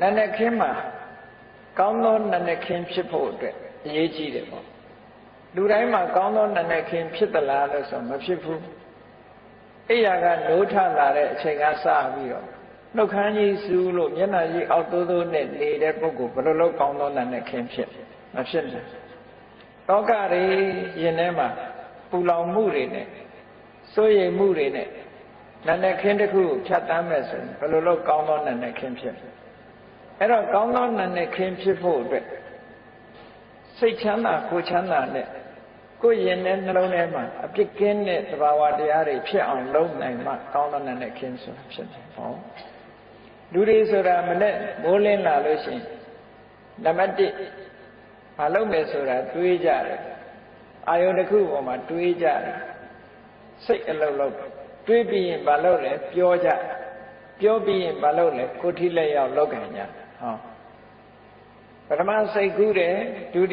နာနဲ့ခင်းမှာကောင်းသောနာနဲ့ခင်းဖြစ်ဖို့အတွက်အရေးကြီးတယ်ပေါ့လူတိုင်းမှာကောင်းသောနာနဲ့ခင်းဖြစ်သလားလို့ဆိုမဖြစ်ဘူးအိယာကနိုးထလာတဲ့အချိန်ကစပြီးတော့နှုတ်ခမ်းကြီးစူးလို့မျက်နှာကြီးအောက်တိုးတိုးနဲ့နေတဲ့ပုဂ္ဂိုလ်ဘယ်လိုလုပ်ကောင်းသောနာနဲ့ခင်းဖြစ်မဖြစ်ဘူးတောကတွေရင်ထဲမှာပူလောင်မှုတွေနဲ့စိုးရိမ်မှုတွေနဲ့နာနဲ့ခင်းတစ်ခုကိုဖြတ်တမ်းမဲ့ဆိုရင်ဘယ်လိုလုပ်ကောင်းသောနာနဲ့ခင်းဖြစ် အဲ့တော့ကောင်းသောနာနဲ့ခင်းဖြစ်ဖို့အတွက်စိတ်ချမ်းသာကိုယ်ချမ်းသာနဲ့ကိုယ်ရင်နဲ့နှလုံးထဲမှာအပြစ်ကင်းတဲ့သဘာဝတရားတွေဖြစ်အောင်လုပ်နိုင်မှကောင်းသောနာနဲ့ခင်းဆိုတာဖြစ်တယ်ဟောလူတွေဆိုတာမနဲ့မိုးလင်းလာလို့ရှိရင်နံပါတ်1မလုပ်မယ်ဆိုတာတွေးကြတယ်အာယုန်တစ်ခုပေါ်မှာတွေးကြတယ်စိတ်အလုံးလုံးတွေးပြီးရင်မလုပ်လဲပြောကြပြောပြီးရင်မလုပ်လဲကိုယ်ထိလက်ရောက်လောက်ခံကြ ဟောပထမစိတ်ကူးတယ်ဒုတိ